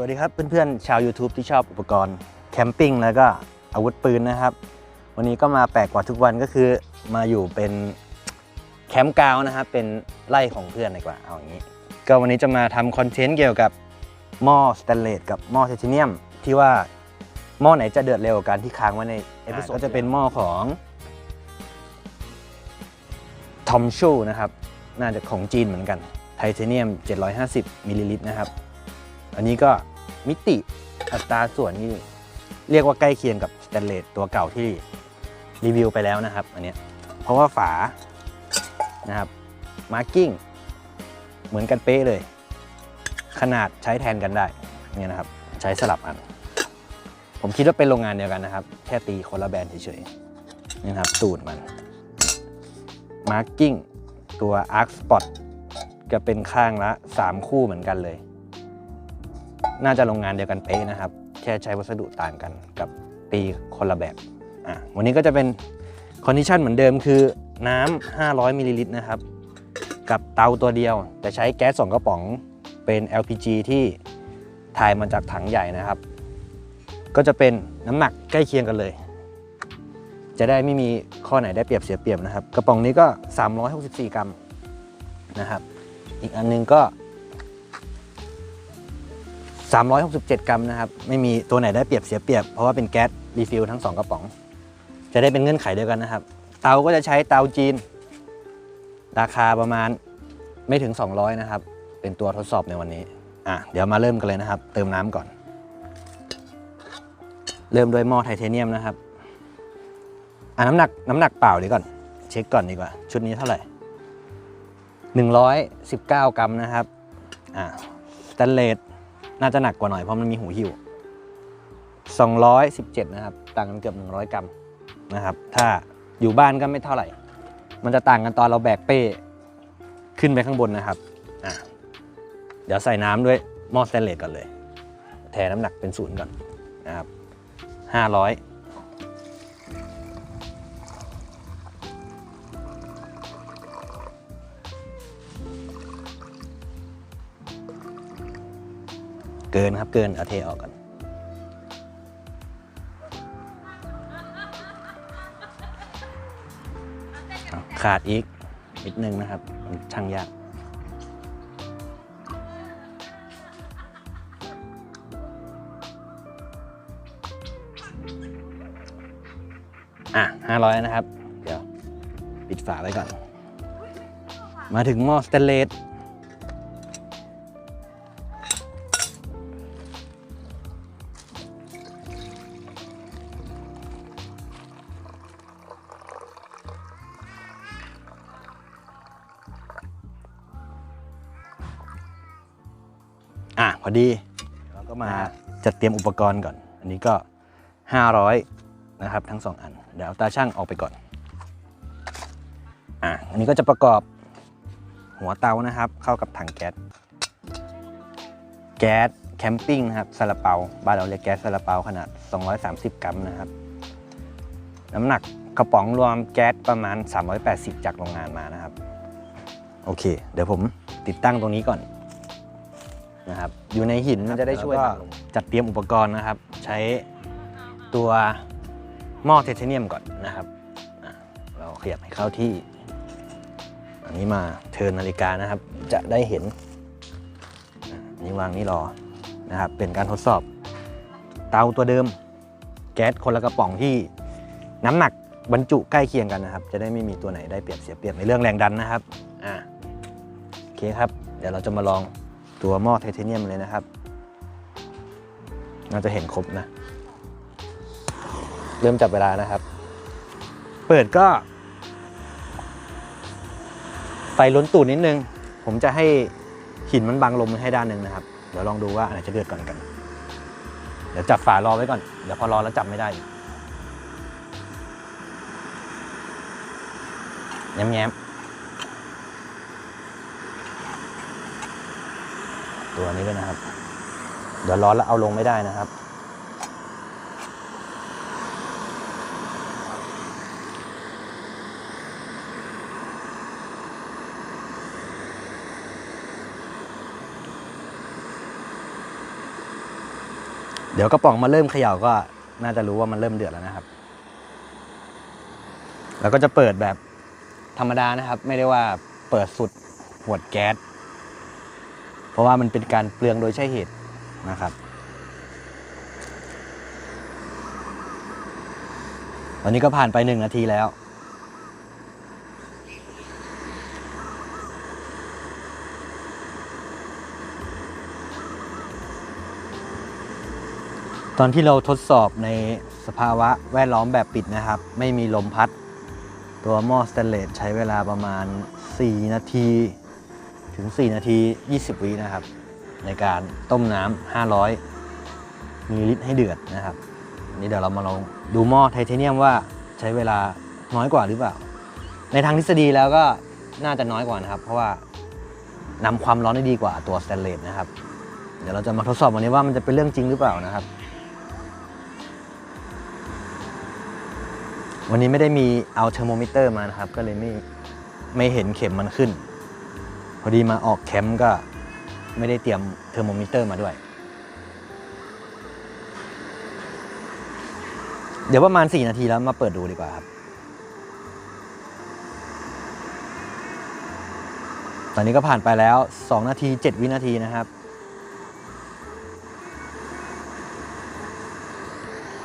วัสดีครับเพื่อนๆชาว YouTube ที่ชอบอุปกรณ์แคมปิ้งแล้วก็อาวุธปืนนะครับ วันนี้ก็มาแปลกกว่าทุกวันก็คือมาอยู่เป็นแคมป์กราวน์นะครับเป็นไร่ของเพื่อนดีกว่าเอาอย่างนี้ ก็วันนี้จะมาทำคอนเทนต์เกี่ยวกับหม้อสแตนเลสกับหม้อไทเทเนียม ที่ว่าหม้อไหนจะเดือดเร็วกว่ากันที่ค้างไว้ในเอพิโซดก็จะเป็นหม้อของทอมชูนะครับน่าจะของจีนเหมือนกันไทเทเนียม 750มิลลิลิตรนะครับ อันนี้ก็ มิติอัตราส่วนนี่เรียกว่าใกล้เคียงกับสแตนเลสตัวเก่าที่รีวิวไปแล้วนะครับ อันนี้เพราะว่าฝานะครับมาร์กิ้งเหมือนกันเป๊ะเลย ขนาดใช้แทนกันได้เนี่ยนะครับ ใช้สลับอัน ผมคิดว่าเป็นโรงงานเดียวกันนะครับ แค่ตีคนละแบรนด์เฉยๆนี่นครับตูดมันมาร์กิ้งตัว Arc Spot จะเป็นข้างละ 3 คู่เหมือนกันเลย น่าจะโรงงานเดียวกันเป๊ะนะครับ แค่ใช้วัสดุต่างกันกับปีคนละแบบอะวันนี้ก็จะเป็นคอนดิชันเหมือนเดิมคือน้ำ500มิลลิลิตรนะครับ กับเตาตัวเดียว แต่ใช้แก๊ส2กระป๋องเป็น LPG ที่ถ่ายมาจากถังใหญ่นะครับ ก็จะเป็นน้ำหนักใกล้เคียงกันเลย จะได้ไม่มีข้อไหนได้เปรียบเสียเปรียบนะครับ กระป๋องนี้ก็ 364 กรัมนะครับ อีกอันนึงก็ 367 กรัมนะครับ ไม่มีตัวไหนได้เปรียบเสียเปรียบ เพราะว่าเป็นแก๊สรีฟิลทั้ง 2 กระป๋อง จะได้เป็นเงื่อนไขเดียวกันนะครับ เตาก็จะใช้เตาจีน ราคาประมาณไม่ถึง 200 นะครับ เป็นตัวทดสอบในวันนี้ อะ เดี๋ยวมาเริ่มกันเลยนะครับ เติมน้ำก่อน เริ่มด้วยหม้อไทเทเนียมนะครับ อะน้ำหนักน้ำหนักเปล่าดีก่อน เช็คก่อนดีกว่า ชุดนี้เท่าไหร่119 กรัมนะครับ อ่าสแตนเลส น่าจะหนักกว่าหน่อยเพราะมันมีหูหิ้ว217 นะครับ ต่างกันเกือบ 100 กรัมนะครับ ถ้าอยู่บ้านก็ไม่เท่าไหร่ มันจะต่างกันตอนเราแบกเป้ ขึ้นไปข้างบนนะครับอะเดี๋ยวใส่น้ำด้วยหม้อสแตนเลสก่อนเลย แทนน้ำหนักเป็นศูนย์ก่อนนะครับ500 เกินครับเกินเอาเทออกก่อนขาดอีกนิดนึงนะครับมันช่างยากอะ500นะครับ เดี๋ยว ปิดฝาไว้ก่อน มาถึงหม้อสเตนเลส อะพอดีเราก็มาจัดเตรียมอุปกรณ์ก่อน อันนี้ก็ 500 นะครับทั้ง 2 อัน เดี๋ยวเอาตาช่างออกไปก่อนอะอันนี้ก็จะประกอบหัวเตานะครับ เข้ากับถังแก๊สแก๊สแคมปิ้งนะครับซาลาเปาบ้านเราเรียกแก๊สซาลาเปาขนาด 230 กรัมนะครับ น้ำหนักกระป๋องรวมแก๊สประมาณ 380 จากโรงงานมานะครับ โอเค เดี๋ยวผมติดตั้งตรงนี้ก่อน นะครับอยู่ในหินมันจะได้ช่วยจัดเตรียมอุปกรณ์นะครับ ใช้ตัวหม้อไทเทเนียมก่อนนะครับอะเราขยับให้เข้าที่ อันนี้มาเทิร์นนาฬิกานะครับ จะได้เห็นอะอันนี้วางนี่รอนะครับ เป็นการทดสอบ เตาตัวเดิม แก๊สคนละกระป๋องที่น้ำหนักบรรจุใกล้เคียงกันนะครับ จะได้ไม่มีตัวไหนได้เปรียบเสียเปรียบในเรื่องแรงดันนะครับอะโอเคครับ เดี๋ยวเราจะมาลอง ตัวหม้อไทเทเนียมเลยนะครับ น่าจะเห็นครบนะ เริ่มจับเวลานะครับ เปิดก็ไฟล้นตูดนิดนึง ผมจะให้หินมันบังลมให้ด้านหนึ่งนะครับ เดี๋ยวลองดูว่าอันไหนจะเดือดก่อนกัน เดี๋ยวจับฝารอไว้ก่อน เดี๋ยวพอรอแล้วจับไม่ได้แง้ม ตัวนี้ด้วยนะครับ เดี๋ยวร้อนแล้วเอาลงไม่ได้นะครับ เดี๋ยวกระป๋องมาเริ่มเขย่าก็น่าจะรู้ว่ามันเริ่มเดือดแล้วนะครับ แล้วก็จะเปิดแบบธรรมดานะครับ ไม่ได้ว่าเปิดสุดหวดแก๊ส เพราะว่ามันเป็นการเปลืองโดยใช่เหตุนะครับตอนนี้ก็ผ่านไปหนึ่งนาทีแล้ว ตอนที่เราทดสอบในสภาวะแวดล้อมแบบปิดนะครับ ไม่มีลมพัด ตัวหม้อสเตนเลสใช้เวลาประมาณ 4 นาที ถึง 4 นาที 20 วินะครับ ในการต้มน้ำ500มิลลิลิตรให้เดือดนะครับอันนี้เดี๋ยวเรามาลองดูหม้อไทเทเนียมว่าใช้เวลาน้อยกว่าหรือเปล่า ในทางทฤษฎีแล้วก็น่าจะน้อยกว่านะครับ เพราะว่านำความร้อนได้ดีกว่าตัวสแตนเลสนะครับ เดี๋ยวเราจะมาทดสอบวันนี้ว่ามันจะเป็นเรื่องจริงหรือเปล่านะครับ วันนี้ไม่ได้มีเอาเทอร์โมมิเตอร์มานะครับ ก็เลยไม่ไม่เห็นเข็มมันขึ้น พอดีมาออกแคมป์ก็ไม่ได้เตรียมเทอร์โมมิเตอร์มาด้วย เดี๋ยวประมาณ 4 นาทีแล้วมาเปิดดูดีกว่าครับ ตอนนี้ก็ผ่านไปแล้ว 2 นาที 7 วินาทีนะครับ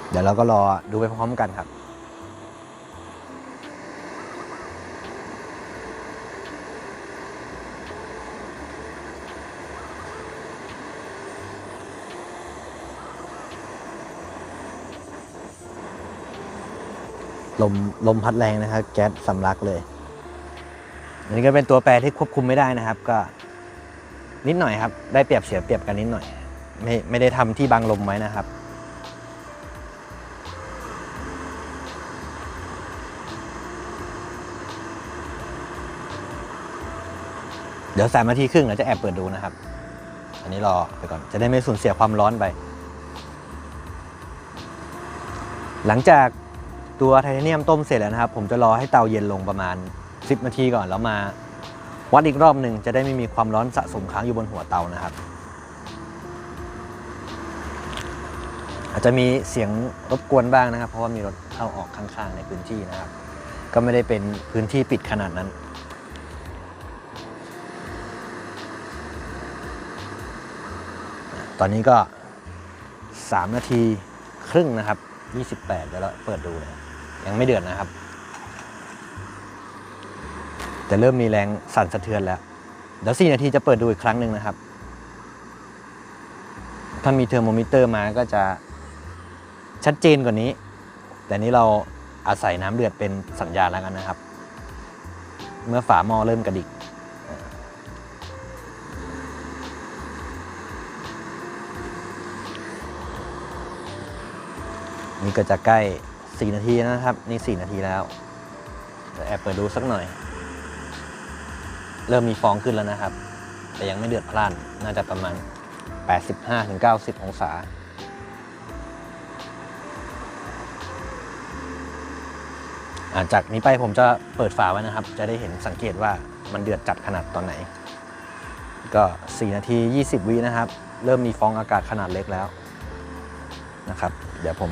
เดี๋ยวเราก็รอดูไปพร้อมๆกันครับ ลมลมพัดแรงนะครับ แก๊สสำลักเลยอันนี้ก็เป็นตัวแปรที่ควบคุมไม่ได้นะครับ ก็นิดหน่อยครับ ได้เปรียบเสียเปรียบกันนิดหน่อย ไม่ไม่ได้ทำที่บังลมไว้นะครับเดี๋ยวสามนาทีครึ่งเราจะแอบเปิดดูนะครับ อันนี้รอไปก่อน จะได้ไม่สูญเสียความร้อนไป หลังจาก ตัวไทเทเนียมต้มเสร็จแล้วนะครับ ผมจะรอให้เตาเย็นลงประมาณ 10นาทีก่อนแล้วมาวัดอีกรอบหนึ่งจะได้ไม่มีความร้อนสะสมค้างอยู่บนหัวเตานะครับ อาจจะมีเสียงรบกวนบ้างนะครับ เพราะว่ามีรถเข้าออกข้างๆในพื้นที่นะครับ ก็ไม่ได้เป็นพื้นที่ปิดขนาดนั้นตอนนี้ก็ 3 นาทีครึ่งนะครับ 28เดี๋ยวเราเปิดดูนะยั ยังไม่เดือดนะครับแต่เริ่มมีแรงสั่นสะเทือนแล้ว เดี๋ยว 4 นาทีจะเปิดดูอีกครั้งหนึ่งนะครับ ถ้ามีเทอร์โมมิเตอร์มาก็จะชัดเจนกว่านี้ แต่นี้เราอาศัยน้ำเดือดเป็นสัญญาณแล้วกันนะครับ เมื่อฝาหม้อเริ่มกระดิกนี่ก็จะใกล้ 4 นาทีนะครับ นี่ 4 นาทีแล้วเดี๋ยวแอบเปิดดูสักหน่อย เริ่มมีฟองขึ้นแล้วนะครับ แต่ยังไม่เดือดพล่าน น่าจะประมาณ 85-90 องศาอาจากนี้ไปผมจะเปิดฝาไว้นะครับ จะได้เห็นสังเกตว่ามันเดือดจัดขนาดตอนไหน ก็ 4 นาที 20 วินะครับ เริ่มมีฟองอากาศขนาดเล็กแล้วนะครับ เดี๋ยวผม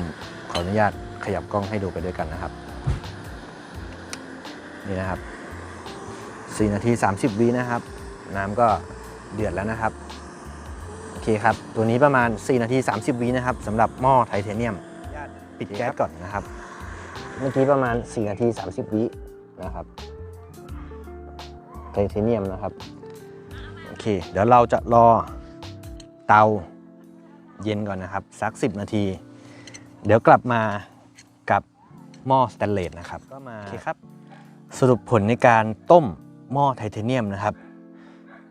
ขออนุญาต ขยับกล้องให้ดูไปด้วยกันนะครับ นี่นะครับ 4 นาที 30วินะครับ น้ำก็เดือดแล้วนะครับ โอเคครับ ตัวนี้ประมาณ 4 นาที 30วินะครับสำหรับหม้อไทเทเนียม ปิดแก๊สก่อนนะครับ เมื่อกี้ประมาณ 4 นาที 30วินะครับไทเทเนียมนะครับ โอเค เดี๋ยวเราจะรอเตาเย็นก่อนนะครับ สัก 10 นาที เดี๋ยวกลับมากับ หม้อสแตนเลสนะครับก็มาโอเคครับ สรุปผลในการต้มหม้อไทเทเนียมนะครับ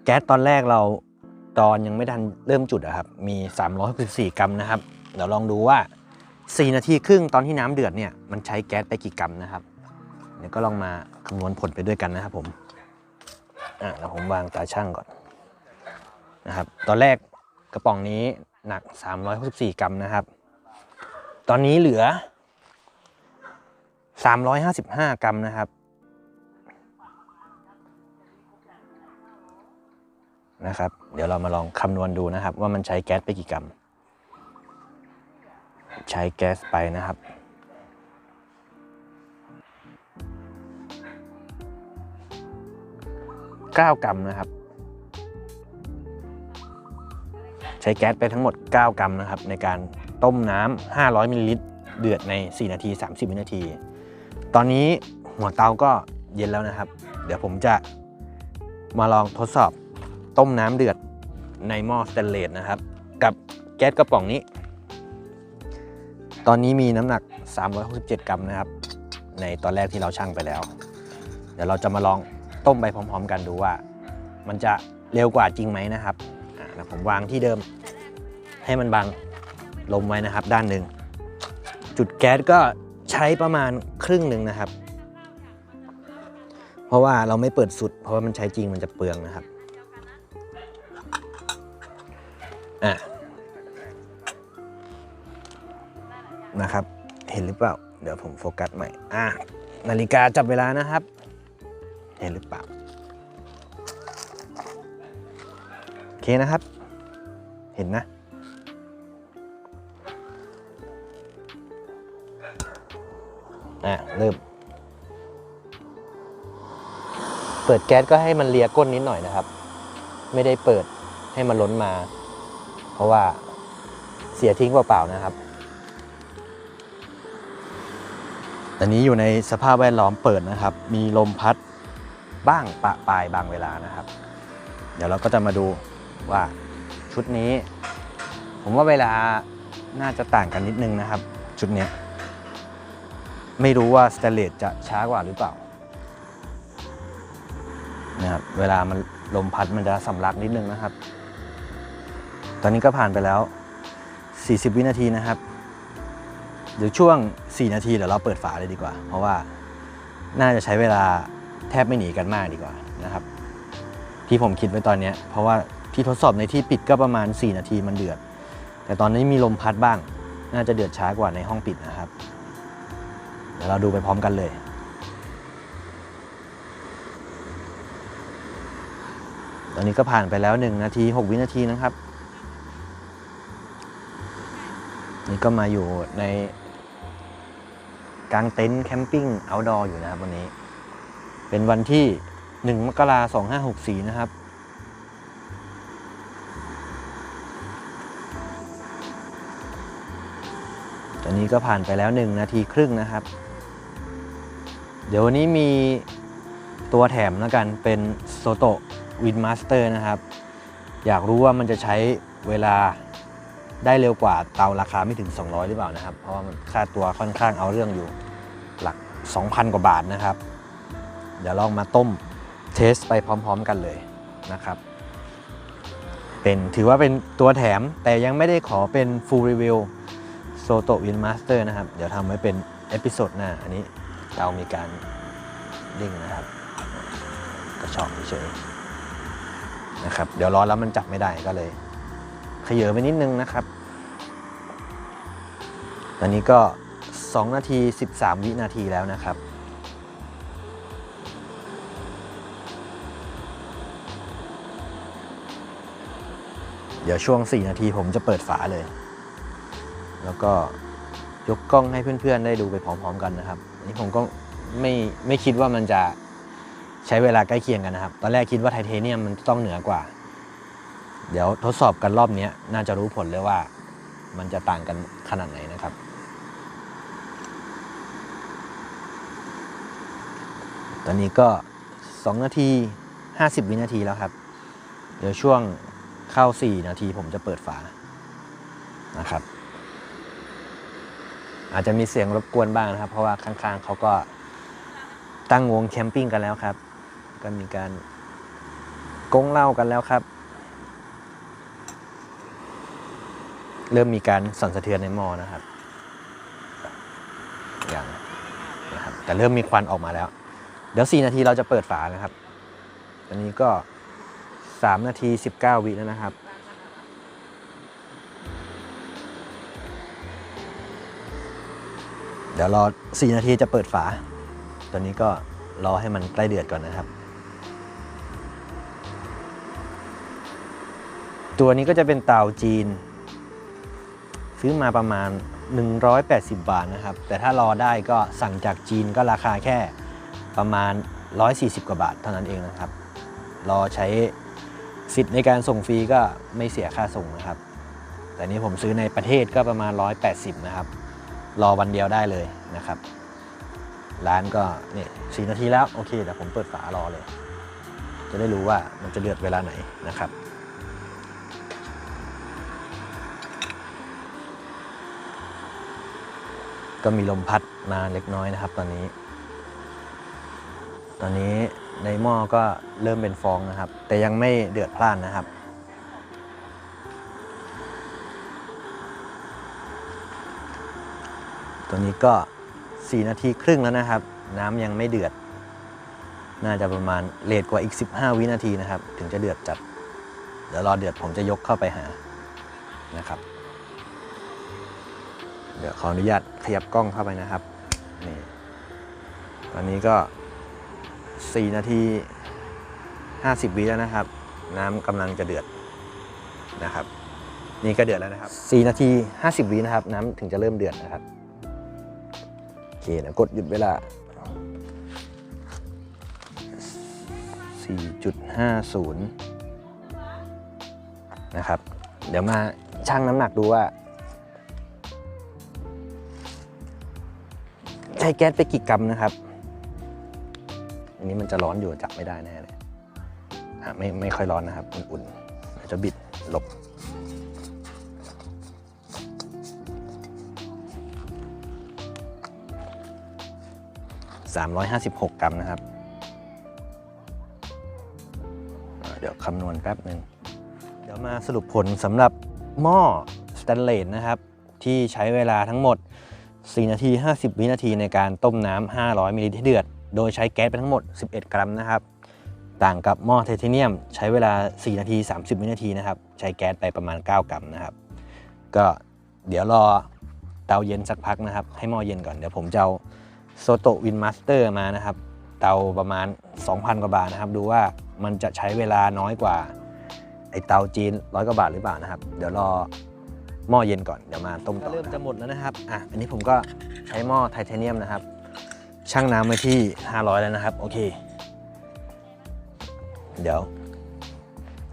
แก๊สตอนแรกเราตอนยังไม่ทันเริ่มจุดอะครับ มี 364 กรัมนะครับ เดี๋ยวลองดูว่า 4 นาทีครึ่งตอนที่น้ำเดือดเนี่ย มันใช้แก๊สไปกี่กรัมนะครับเดี๋ยวก็ลองมาคำนวณผลไปด้วยกันนะครับผม อะแล้วผมวางตาช่างก่อนนะครับ ตอนแรกกระป๋องนี้หนัก 364 กรัมนะครับ ตอนนี้เหลือ 355 กรัมนะครับนะครับ เดี๋ยวเรามาลองคำนวณดูนะครับ ว่ามันใช้แก๊สไปกี่กรัม ใช้แก๊สไปนะครับ 9 กรัมนะครับ ใช้แก๊สไปทั้งหมด 9 กรัมนะครับ ในการต้มน้ำ500มิลลิลิตรเดือดใน 4 นาที 30 วินาที ตอนนี้หัวเตาก็เย็นแล้วนะครับ เดี๋ยวผมจะมาลองทดสอบต้มน้ำเดือดในหม้อสแตนเลสนะครับ กับแก๊สกระป๋องนี้ ตอนนี้มีน้ำหนัก 367 กรัมนะครับ ในตอนแรกที่เราชั่งไปแล้ว เดี๋ยวเราจะมาลองต้มไปพร้อม ๆ กันดูว่า มันจะเร็วกว่าจริงไหมนะครับอะผมวางที่เดิมให้มันบังลมไว้นะครับ ด้านหนึ่งจุดแก๊สก็ ใช้ประมาณครึ่งหนึ่งนะครับ เพราะว่าเราไม่เปิดสุด เพราะว่ามันใช้จริงมันจะเปลืองนะครับอะนะครับ เห็นหรือเปล่า เดี๋ยวผมโฟกัสใหม่อะนาฬิกาจับเวลานะครับ เห็นหรือเปล่าโอเคนะครับ เห็นนะ อะเริ่ม เปิดแก๊สก็ให้มันเลียก้นนิดหน่อยนะครับ ไม่ได้เปิดให้มันล้นมา เพราะว่าเสียทิ้งเปล่าๆนะครับตอนนี้อยู่ในสภาพแวดล้อมเปิดนะครับ มีลมพัดบ้างปะปลายบางเวลานะครับ เดี๋ยวเราก็จะมาดูว่าชุดนี้ ผมว่าเวลาน่าจะต่างกันนิดนึงนะครับ ชุดเนี้ย ไม่รู้ว่าสเตเลสจะช้ากว่าหรือเปล่านะครับเวลามันลมพัดมันจะสำลักนิดนึงนะครับ ตอนนี้ก็ผ่านไปแล้ว 40 วินาทีนะครับ เดี๋ยวช่วง 4 นาทีเดี๋ยวเราเปิดฝาเลยดีกว่า เพราะว่าน่าจะใช้เวลาแทบไม่หนีกันมากดีกว่านะครับ ที่ผมคิดไว้ตอนนี้เพราะว่าที่ทดสอบในที่ปิดก็ประมาณ 4 นาทีมันเดือด แต่ตอนนี้มีลมพัดบ้าง น่าจะเดือดช้ากว่าในห้องปิดนะครับ ดี๋ยวเราดูไปพร้อมกันเลยตอนนี้ก็ผ่านไปแล้ว 1 นาที 6 วินาทีนะครับ นี่ก็มาอยู่ในกลางเต็นท์แคมปิ้งเอาท์ดอร์อยู่นะครับวันนี้ เป็นวันที่ 1 มกราคม2564นะครับ ตอนนี้ก็ผ่านไปแล้ว 1 นาทีครึ่งนะครับ ดี๋ยววันนี้มีตัวแถมแล้วกันเป็นโซโตวินมาสเตอร์นะครับ อยากรู้ว่ามันจะใช้เวลาได้เร็วกว่าเตาราคาไม่ถึง 200 หรือเปล่านะครับ เพราะว่ามันค่าตัวค่อนข้างเอาเรื่องอยู่หลัก 2,000 กว่าบาทนะครับ เดี๋ยวลองมาต้มเทสไปพร้อมๆกันเลยนะครับ เป็นถือว่าเป็นตัวแถมแต่ยังไม่ได้ขอเป็น full review โซโตวินมาสเตอร์นะครับ เดี๋ยวทำไว้เป็นเอพิโซดหน้าอันนี้ เรามีการดิ่งนะครับ กระชอกเฉยนะครับ เดี๋ยวร้อนแล้วมันจับไม่ได้ก็เลย ขยเยอไปนิดนึงนะครับตอนนี้ก็ 2 นาที 13 วินาทีแล้วนะครับเดี๋ยวช่วง 4 นาทีผมจะเปิดฝาเลย แล้วก็ยกกล้องให้เพื่อนๆ ได้ดูไปพร้อมๆกันนะครับ นนี้ผมก็ไม่ไม่คิดว่ามันจะใช้เวลาใกล้เคียงกันนะครับ ตอนแรกคิดว่าไทเทเนียมมันต้องเหนือกว่า เดี๋ยวทดสอบกันรอบนี้น่าจะรู้ผลเลยว่ามันจะต่างกันขนาดไหนนะครับตอนนี้ก็ 2 นาที 50 วินาทีแล้วครับ เดี๋ยวช่วงเข้า 4 นาทีผมจะเปิดฝานะครับ อาจจะมีเสียงรบกวนบ้างนะครับ เพราะว่าข้างๆเขาก็ตั้งวงแคมปิ้งกันแล้วครับ ก็มีการกงเล้ากันแล้วครับ เริ่มมีการสั่นสะเทือนในหม้อนะครับอย่างนะครับแต่เริ่มมีควันออกมาแล้ว เดี๋ยว 4 นาทีเราจะเปิดฝานะครับตอนนี้ก็ 3 นาที 19 วิแล้วนะครับ เดี๋ยวรอ 4 นาทีจะเปิดฝาตอนนี้ก็รอให้มันใกล้เดือดก่อนนะครับ ตัวนี้ก็จะเป็นเตาจีน ซื้อมาประมาณ 180 บาทนะครับ แต่ถ้ารอได้ก็สั่งจากจีนก็ราคาแค่ประมาณ 140 กว่าบาทเท่านั้นเองนะครับ รอใช้สิทธิ์ในการส่งฟรีก็ไม่เสียค่าส่งนะครับ แต่นี้ผมซื้อในประเทศก็ประมาณ 180 นะครับ รอวันเดียวได้เลยนะครับ ร้านก็นี่สนาทีแล้วโอเคเดี๋ยวผมเปิดฝารอเลย จะได้รู้ว่ามันจะเดือดเวลาไหนนะครับก็มีลมพัดมาเล็กน้อยนะครับ ตอนนี้ ตอนนี้ในหม้อก็เริ่มเป็นฟองนะครับ แต่ยังไม่เดือดพล่านนะครับ ตัวนี้ก็ 4 นาทีครึ่งแล้วนะครับ น้ำยังไม่เดือด น่าจะประมาณเลทกว่าอีก 15 วินาทีนะครับ ถึงจะเดือดจัด เดี๋ยวรอเดือดผมจะยกเข้าไปหานะครับ เดี๋ยวขออนุญาตขยับกล้องเข้าไปนะครับนี่ตอนนี้ก็ 4 นาที 50 วิแล้วนะครับ น้ำกำลังจะเดือดนะครับนี่ก็เดือดแล้วนะครับ 4 นาที 50 วินะครับ น้ำถึงจะเริ่มเดือดนะครับ เคเดี๋ยวกดหยุดเวลา 4.50 นะครับ เดี๋ยวมาชั่งน้ำหนักดูว่า ใช้แก๊สไปกี่กรัมนะครับ อันนี้มันจะร้อนอยู่จับไม่ได้แน่เลยอะไม่ไม่ค่อยร้อนนะครับ อุ่นๆจะบิดหลบ 356 กรัมนะครับ เดี๋ยวคำนวณแป๊บหนึ่ง เดี๋ยวมาสรุปผลสำหรับหม้อสแตนเลสนะครับ ที่ใช้เวลาทั้งหมด 4 นาที 50 วินาทีในการต้มน้ำ 500 มิลลิลิตรเดือด โดยใช้แก๊สไปทั้งหมด 11 กรัมนะครับ ต่างกับหม้อไทเทเนียม ใช้เวลา 4 นาที 30 วินาทีนะครับ ใช้แก๊สไปประมาณ 9 กรัมนะครับ ก็เดี๋ยวรอเตาเย็นสักพักนะครับ ให้หม้อเย็นก่อน เดี๋ยวผมจะเอา โซโตวินมาสเตอร์มานะครับ เตาประมาณ 2,000 กว่าบาทนะครับ ดูว่ามันจะใช้เวลาน้อยกว่า ไอเตาจีนร้อยกว่าบาทหรือเปล่านะครับ เดี๋ยวรอหม้อเย็นก่อน เดี๋ยวมาต้มต่อเริ่มจะหมดแล้วนะครับอะอันนี้ผมก็ใช้หม้อไทเทเนียมนะครับชั่งน้ำไว้ที่ 500 แล้วนะครับ โอเค เดี๋ยว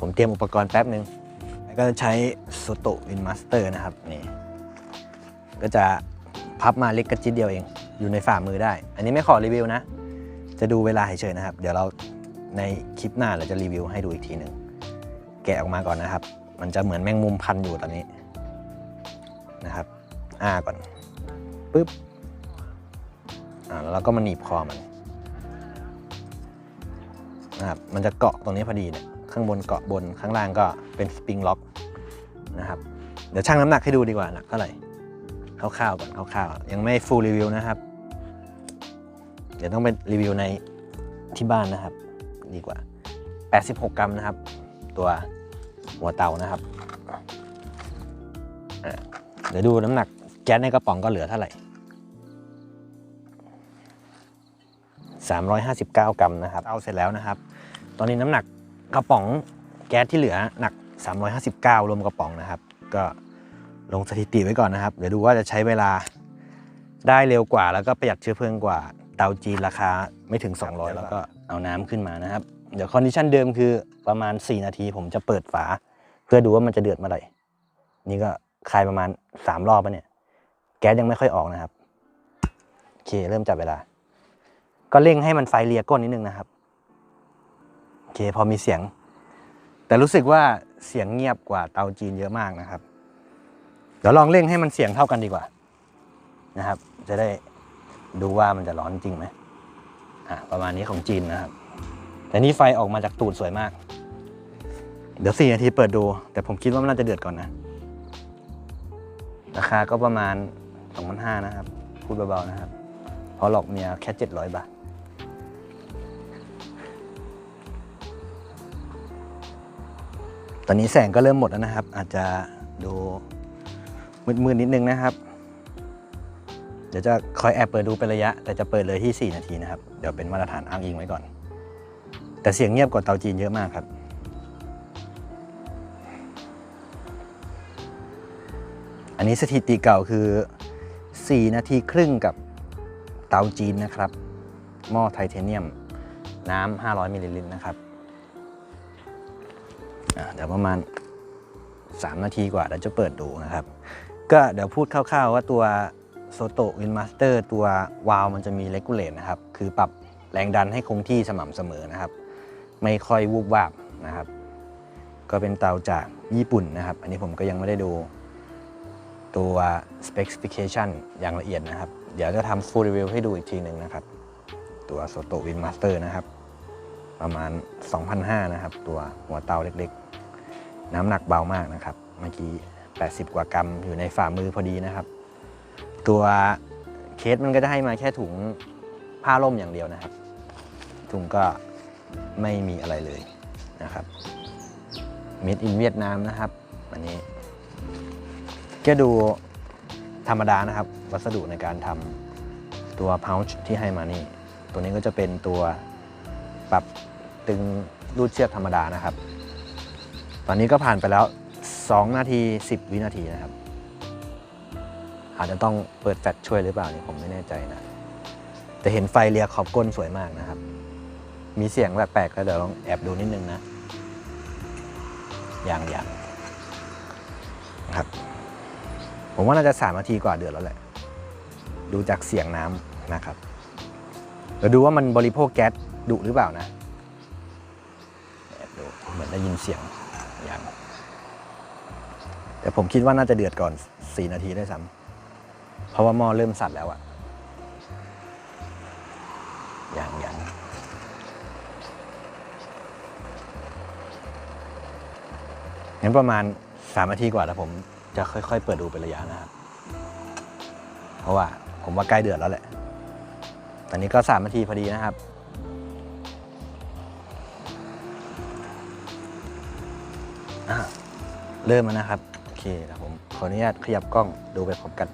ผมเตรียมอุปกรณ์แป๊บหนึ่งแล้วก็ใช้โซโตวินมาสเตอร์นะครับนี่ก็จะพับมาเล็กกระจิตเดียวเอง อยู่ในฝ่ามือได้ อันนี้ไม่ขอรีวิวนะ จะดูเวลาเฉยๆนะครับ เดี๋ยวเราในคลิปหน้าเราจะรีวิวให้ดูอีกทีหนึ่งแกะออกมาก่อนนะครับ มันจะเหมือนแมงมุมพันอยู่ตอนนี้นะครับ อ้าก่อนปึ๊บอ่าแล้วเราก็มาหนีบคอมันนะครับมันจะเกาะตรงนี้พอดีเนี่ยข้างบนเกาะบนข้างล่างก็เป็นสปริงล็อกนะครับ เดี๋ยวชั่งน้ำหนักให้ดูดีกว่าหนักเท่าไหร่คร่าวๆก่อนคร่าวๆยังไม่ฟูลรีวิวนะครับ เดี๋ยวต้องไปรีวิวในที่บ้านนะครับ ดีกว่า 86 กรัมนะครับ ตัวหัวเตานะครับเดี๋ยวดูน้ำหนักแก๊สในกระป๋องก็เหลือเท่าไหร่ 359 กรัมนะครับ เอาเสร็จแล้วนะครับ ตอนนี้น้ำหนักกระป๋องแก๊สที่เหลือหนัก 359 รวมกระป๋องนะครับ ก็ลงสถิติไว้ก่อนนะครับ เดี๋ยวดูว่าจะใช้เวลาได้เร็วกว่าแล้วก็ประหยัดเชื้อเพลิงกว่า เตาจีนราคาไม่ถึง 200 แล้วก็เอาน้ำขึ้นมานะครับ เดี๋ยวคอนดิชันเดิมคือประมาณ 4 นาทีผมจะเปิดฝา เพื่อดูว่ามันจะเดือดเมื่อไหร่ นี่ก็คลายประมาณ 3 รอบแล้วเนี่ย แก๊สยังไม่ค่อยออกนะครับโอเคเริ่มจับเวลา ก็เร่งให้มันไฟเลียก้นนิดนึงนะครับโอเคพอมีเสียง แต่รู้สึกว่าเสียงเงียบกว่าเตาจีนเยอะมากนะครับ เดี๋ยวลองเร่งให้มันเสียงเท่ากันดีกว่านะครับ จะได้ ดูว่ามันจะร้อนจริงไหมอะประมาณนี้ของจีนนะครับแต่นี่ไฟออกมาจากตูดสวยมาก เดี๋ยวสี่นาทีเปิดดู แต่ผมคิดว่ามันน่าจะเดือดก่อนนะ ราคาก็ประมาณ2,500นะครับ พูดเบาๆนะครับ เพราะหลอกเมียแค่ 700 บาทตอนนี้แสงก็เริ่มหมดแล้วนะครับ อาจจะดูมืดๆนิดนึงนะครับ เดี๋ยวจะคอยแอบเปิดดูเป็นระยะ แต่จะเปิดเลยที่ 4 นาทีนะครับ เดี๋ยวเป็นมาตรฐานอ้างอิงไว้ก่อน แต่เสียงเงียบกว่าเตาจีนเยอะมากครับ อันนี้สถิติเก่าคือ 4 นาทีครึ่งกับเตาจีนนะครับ หม้อไทเทเนียม น้ำ 500มิลลิลิตรนะครับอะเดี๋ยวประมาณ 3 นาทีกว่าเดี๋ยวจะเปิดดูนะครับ ก็เดี๋ยวพูดคร่าวๆว่าตัว โซโตวินมาสเตอร์ตัววาล์วมันจะมีเลกูเลตนะครับ คือปรับแรงดันให้คงที่สม่ำเสมอนะครับ ไม่ค่อยวูบวาบนะครับ ก็เป็นเตาจากญี่ปุ่นนะครับ อันนี้ผมก็ยังไม่ได้ดูตัว specification อย่างละเอียดนะครับ เดี๋ยวจะทำ full review ให้ดูอีกทีหนึ่งนะครับ ตัวโซโตวินมาสเตอร์นะครับ ประมาณ 2,500 นะครับ ตัวหัวเตาเล็กๆ น้ำหนักเบามากนะครับ เมื่อกี้ 80 กว่ากรัมอยู่ในฝ่ามือพอดีนะครับ ตัวเคสมันก็จะให้มาแค่ถุงผ้าล่มอย่างเดียวนะครับ ถุงก็ไม่มีอะไรเลยนะครับเมดอินเวียดนามนะครับอันนี้ก็ดูธรรมดานะครับ วัสดุในการทำตัว pouch ที่ให้มานี่ ตัวนี้ก็จะเป็นตัวปรับตึงรูดเชือกธรรมดานะครับ ตอนนี้ก็ผ่านไปแล้ว 2 นาที 10 วินาทีนะครับ อาจจะต้องเปิดแฟลชช่วยหรือเปล่านี่ผมไม่แน่ใจนะ แต่เห็นไฟเลียขอบก้นสวยมากนะครับ มีเสียงแปลกๆแล้วเดี๋ยวลองแอบดูนิดนึงนะ อย่างอย่างนะครับ ผมว่าน่าจะสามนาทีกว่าเดือดแล้วแหละ ดูจากเสียงน้ำนะครับเดี๋ยวดูว่ามันบริโภคแก๊สดุหรือเปล่านะแอบดูเหมือนได้ยินเสียงอย่างแต่ผมคิดว่าน่าจะเดือดก่อน 4 นาทีได้ซ้ำ เพราะว่าหม้อเริ่มสั่นแล้วอะอย่างอย่างงั้นประมาณ3นาทีกว่าแล้วผมจะค่อยๆ เปิดดูเป็นระยะนะครับ เพราะว่าผมว่าใกล้เดือดแล้วแหละ ตอนนี้ก็3นาทีพอดีนะครับ เริ่มแล้วนะครับ โอเคครับผมขออนุญาตขยับกล้องดูไปพร้อมกัน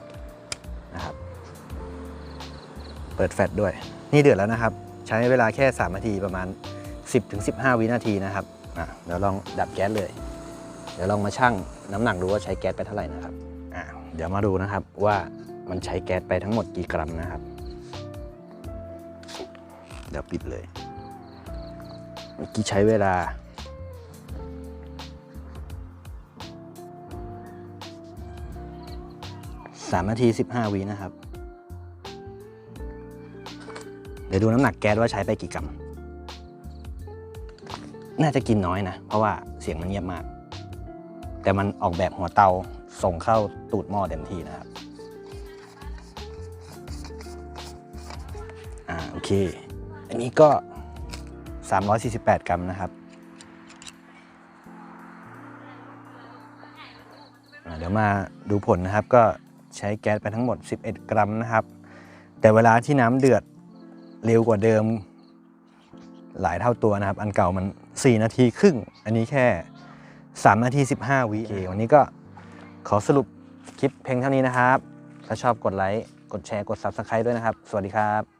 เปิดแฟลชด้วย นี่เดือดแล้วนะครับ ใช้เวลาแค่ 3 นาทีประมาณ 10-15 วินาทีนะครับอะเดี๋ยวลองดับแก๊สเลย เดี๋ยวลองมาชั่งน้ำหนักดูว่าใช้แก๊สไปเท่าไหร่นะครับอ่าเดี๋ยวมาดูนะครับว่ามันใช้แก๊สไปทั้งหมดกี่กรัมนะครับ เดี๋ยวปิดเลยเมื่อกี้ใช้เวลาสามนาทีสิบห้าวินะครับ ดี๋ยวดูน้ำหนักแก๊สว่าใช้ไปกี่กรัม น่าจะกินน้อยนะ เพราะว่าเสียงมันเงียบมาก แต่มันออกแบบหัวเตาส่งเข้าตูดหม้อเต็มที่นะครับอ่าโอเค อันนี้ก็ 348 กรัมนะครับเดี๋ยวมาดูผลนะครับก็ใช้แก๊สไปทั้งหมด 11 กรัมนะครับ แต่เวลาที่น้ำเดือด เร็วกว่าเดิม หลายเท่าตัวนะครับ อันเก่ามัน 4 นาทีครึ่ง อันนี้แค่ 3 นาที 15วิโอเควันนี้ก็ขอสรุปคลิปเพียงเท่านี้นะครับ ถ้าชอบกดไลค์ กดแชร์ กด Subscribe ด้วยนะครับ สวัสดีครับ